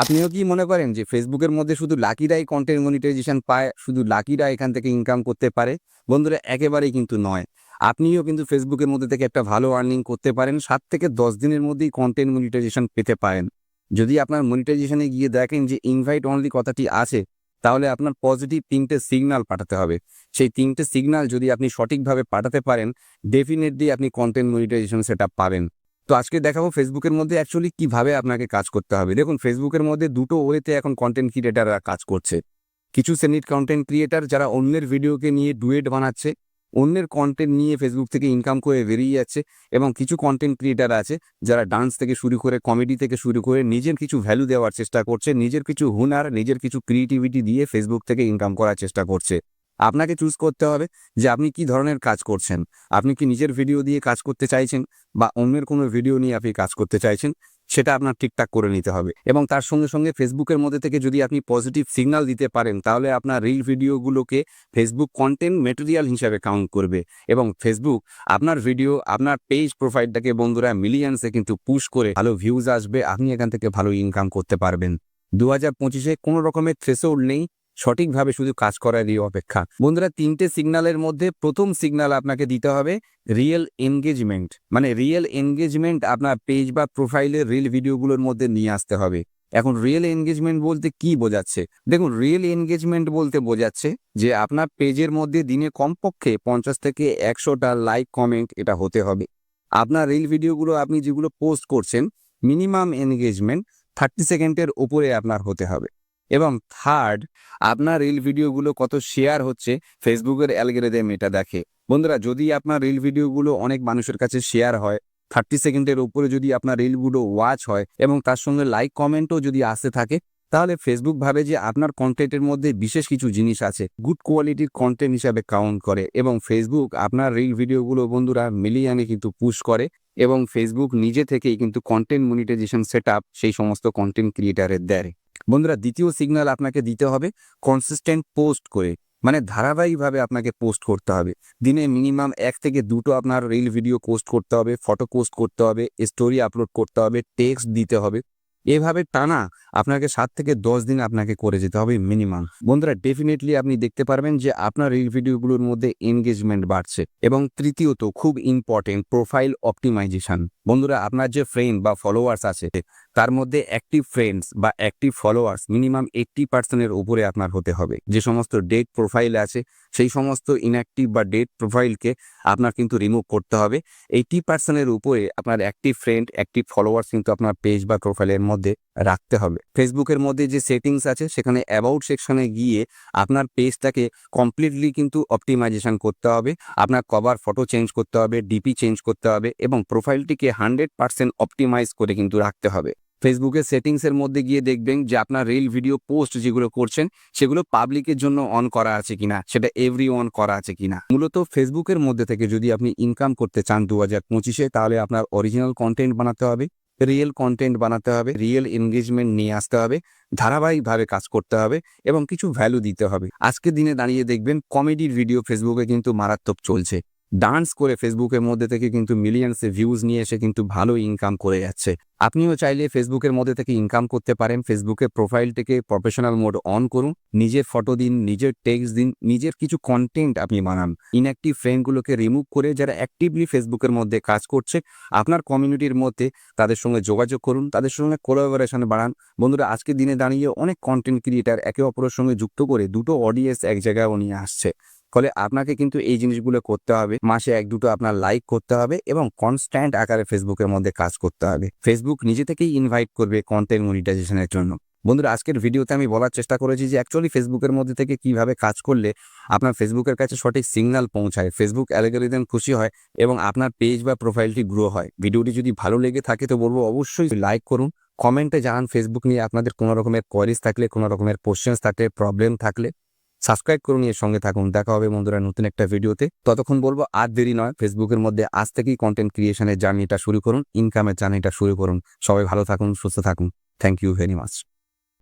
আপনিও কি মনে করেন যে ফেসবুকের মধ্যে শুধু লাকিরাই কন্টেন্ট মনিটাইজেশন পায়, শুধু লাকিরা এখান থেকে ইনকাম করতে পারে? বন্ধুরা, একেবারেই কিন্তু নয়। আপনিও কিন্তু ফেসবুকের মধ্যে থেকে একটা ভালো আর্নিং করতে পারেন, সাত থেকে দশ দিনের মধ্যেই কন্টেন্ট মনিটাইজেশন পেতে পারেন। যদি আপনার মনিটাইজেশনে গিয়ে দেখেন যে ইনভাইট অনলি কথাটি আছে, তাহলে আপনার পজিটিভ তিনটে সিগনাল পাঠাতে হবে। সেই তিনটে সিগনাল যদি আপনি সঠিকভাবে পাঠাতে পারেন ডেফিনেটলি আপনি কন্টেন্ট মনিটাইজেশন সেটা পাবেন। তো আজকে দেখাবো ফেসবুকের মধ্যে অ্যাকচুয়ালি কীভাবে আপনাকে কাজ করতে হবে। দেখুন ফেসবুকের মধ্যে দুটো ওয়েতে এখন কন্টেন্ট ক্রিয়েটাররা কাজ করছে। কিছু শ্রেণির কন্টেন্ট ক্রিয়েটার যারা অন্যের ভিডিওকে নিয়ে ডুয়েট বানাচ্ছে, অন্যের কন্টেন্ট নিয়ে ফেসবুক থেকে ইনকাম করে বেরিয়ে যাচ্ছে এবং কিছু কন্টেন্ট ক্রিয়েটার আছে যারা ডান্স থেকে শুরু করে কমেডি থেকে শুরু করে নিজের কিছু ভ্যালু দেওয়ার চেষ্টা করছে, নিজের কিছু হুনার, নিজের কিছু ক্রিয়েটিভিটি দিয়ে ফেসবুক থেকে ইনকাম করার চেষ্টা করছে। আপনাকে চুজ করতে হবে যে আপনি কি ধরনের কাজ করছেন। আপনি কি নিজের ভিডিও দিয়ে কাজ করতে চাইছেন বা অন্যের কোনো ভিডিও নিয়ে আপনি কাজ করতে চাইছেন, সেটা আপনার ঠিকঠাক করে নিতে হবে। এবং তার সঙ্গে সঙ্গে ফেসবুকের মধ্যে থেকে যদি আপনি পজিটিভ সিগন্যাল দিতে পারেন, তাহলে আপনার রিল ভিডিওগুলোকে ফেসবুক কন্টেন্ট মেটেরিয়াল হিসাবে কাউন্ট করবে। এবং ফেসবুক আপনার ভিডিও আপনার পেজ প্রোফাইলটাকে বন্ধুরা মিলিয়ন্সে কিন্তু পুশ করে ভালো ভিউজ আসবে। আপনি এখান থেকে ভালো ইনকাম করতে পারবেন। দু হাজার পঁচিশে কোনো রকমের থ্রেসোল্ড নেই। সঠিকভাবে শুধু কাজ করারই অপেক্ষা। বন্ধুরা, তিনটে সিগন্যালের মধ্যে প্রথম সিগন্যাল আপনাকে দিতে হবে রিয়েল এনগেজমেন্ট। মানে রিয়েল এনগেজমেন্ট আপনার পেজ বা প্রোফাইলের রিল ভিডিওগুলোর মধ্যে নিয়ে আসতে হবে। এখন রিয়েল এনগেজমেন্ট বলতে কি বোঝাচ্ছে? দেখুন, রিয়েল এনগেজমেন্ট বলতে বোঝাচ্ছে যে আপনার পেজের মধ্যে দিনে কমপক্ষে পঞ্চাশ থেকে একশোটা লাইক, কমেন্ট এটা হতে হবে। আপনার রিল ভিডিওগুলো আপনি যেগুলো পোস্ট করছেন, মিনিমাম এনগেজমেন্ট থার্টি সেকেন্ডের উপরে আপনার হতে হবে। এবং থার্ড আপনার রিল ভিডিওগুলো কত শেয়ার হচ্ছে ফেসবুকের অ্যালগোরিদম এটা দেখে। বন্ধুরা, যদি আপনার রিল ভিডিওগুলো অনেক মানুষের কাছে শেয়ার হয় থার্টি সেকেন্ডের উপরে যদি আপনার রিলগুলো ওয়াচ হয় এবং তার সঙ্গে লাইক কমেন্টও যদি আসতে থাকে, তাহলে ফেসবুক ভাবে যে আপনার কন্টেন্টের মধ্যে বিশেষ কিছু জিনিস আছে গুড কোয়ালিটির কন্টেন্ট হিসাবে কাউন্ট করে এবং ফেসবুক আপনার রিল ভিডিওগুলো বন্ধুরা মিলিয়ানে কিন্তু পুশ করে এবং ফেসবুক নিজে থেকেই কিন্তু কন্টেন্ট মনিটাইজেশন সেট সেই সমস্ত কন্টেন্ট ক্রিয়েটারের দেয়। বন্ধুরা, দ্বিতীয় সিগন্যাল আপনাকে দিতে হবে কনসিস্টেন্ট পোস্ট করে। মানে ধারাবাহিকভাবে আপনাকে পোস্ট করতে হবে। দিনে মিনিমাম এক থেকে দুটো আপনার রিল ভিডিও পোস্ট করতে হবে ফটো পোস্ট করতে হবে স্টোরি আপলোড করতে হবে টেক্সট দিতে হবে। এভাবে টানা আপনাকে সাত থেকে দশ দিন আপনাকে করে যেতে হবে মিনিমাম বন্ধুরা ডেফিনেটলি আপনি দেখতে পারবেন যে আপনার রিল ভিডিওগুলোর মধ্যে এনগেজমেন্ট বাড়ছে এবং তৃতীয়ত খুব ইম্পর্টেন্ট প্রোফাইল অপটিমাইজেশন বন্ধুরা, আপনার যে ফ্রেন্ড বা ফলোয়ার্স আছে তার মধ্যে অ্যাক্টিভ ফ্রেন্ডস বা অ্যাক্টিভ ফলোয়ার্স মিনিমাম এইট্টি পার্সেন্টের উপরে আপনার হতে হবে। যে সমস্ত ডেট প্রোফাইল আছে, সেই সমস্ত ইনঅ্যাক্টিভ বা ডেট প্রোফাইলকে আপনার কিন্তু রিমুভ করতে হবে। এইট্টি পার্সেন্টের উপরে আপনার অ্যাক্টিভ ফ্রেন্ড অ্যাক্টিভ ফলোয়ার্স কিন্তু আপনার পেজ বা প্রোফাইলের মধ্যে রাখতে হবে। ফেসবুকের মধ্যে যে সেটিংস আছে, সেখানে অ্যাবাউট সেকশনে গিয়ে আপনার পেজটাকে কমপ্লিটলি কিন্তু অপটিমাইজেশন করতে হবে। আপনার কভার ফটো চেঞ্জ করতে হবে ডিপি চেঞ্জ করতে হবে এবং প্রোফাইলটিকে হান্ড্রেড পার্সেন্ট অপটিমাইজ করে কিন্তু রাখতে হবে। ফেসবুকের সেটিংসের মধ্যে গিয়ে দেখবেন যে আপনার রিল ভিডিও পোস্ট যেগুলো করছেন, সেগুলো পাবলিকের জন্য অন করা আছে কিনা, সেটা এভরি অন করা আছে কিনা। মূলত ফেসবুকের মধ্যে থেকে যদি আপনি ইনকাম করতে চান দু হাজার পঁচিশে, তাহলে আপনার অরিজিনাল কন্টেন্ট বানাতে হবে রিয়েল কন্টেন্ট বানাতে হবে রিয়েল এনগেজমেন্ট নিয়ে আসতে হবে, ধারাবাহিকভাবে কাজ করতে হবে এবং কিছু ভ্যালু দিতে হবে। আজকের দিনে দাঁড়িয়ে দেখবেন কমেডির ভিডিও ফেসবুকে কিন্তু মারাত্মক চলছে। ডান্স করে ফেসবুকের মধ্যে থেকে কিন্তু মিলিয়ন্সে ভিউজ নিয়ে এসে কিন্তু ভালো ইনকাম করে যাচ্ছে। আপনিও চাইলে ফেসবুকের মধ্যে থেকে ইনকাম করতে পারেন। ফেসবুকের প্রোফাইলটিকে প্রফেশনাল মোড অন করুন। নিজের ফটো দিন, নিজের টেক্সট দিন, নিজের কিছু কন্টেন্ট আপনি বানান। ইনঅ্যাক্টিভ ফ্রেন্ডগুলোকে রিমুভ করে যারা অ্যাক্টিভলি ফেসবুকের মধ্যে কাজ করছে, আপনার কমিউনিটির মধ্যে তাদের সঙ্গে যোগাযোগ করুন, তাদের সঙ্গে কোলাবোরেশন বাড়ান। বন্ধুরা, আজকের দিনে দাঁড়িয়ে অনেক কন্টেন্ট ক্রিয়েটার একে অপরের সঙ্গে যুক্ত করে দুটো অডিয়েন্স এক জায়গায় নিয়ে আসছে। ফলে আপনাকে কিন্তু এই জিনিসগুলো করতে হবে। মাসে এক দুটো আপনার লাইক করতে হবে এবং কনস্ট্যান্ট আকারে ফেসবুকের মধ্যে কাজ করতে হবে। ফেসবুক নিজে থেকেই ইনভাইট করবে কন্টেন্ট মনিটাইজেশনের জন্য। বন্ধুরা, আজকের ভিডিওতে আমি বলার চেষ্টা করেছি যে অ্যাকচুয়ালি ফেসবুকের মধ্যে থেকে কীভাবে কাজ করলে আপনার ফেসবুকের কাছে সঠিক সিগন্যাল পৌঁছায়, ফেসবুক অ্যালগোরিদম খুশি হয় এবং আপনার পেজ বা প্রোফাইলটি গ্রো হয়। ভিডিওটি যদি ভালো লেগে থাকে তো বলব অবশ্যই লাইক করুন। কমেন্টে জানান ফেসবুক নিয়ে আপনাদের কোনো রকমের কোয়ারিজ থাকলে, কোনো রকমের কোশ্চেন্স থাকলে প্রবলেম থাকলে। সাবস্ক্রাইব করুন, এর সঙ্গে থাকুন। দেখা হবে বন্ধুরা নতুন একটা ভিডিওতে। ততক্ষণ বলব, আর দেরি নয় ফেসবুকের মধ্যে আজ থেকেই কন্টেন্ট ক্রিয়েশনের জার্নিটা শুরু করুন ইনকামের জার্নিটা শুরু করুন। সবাই ভালো থাকুন, সুস্থ থাকুন। Thank you very much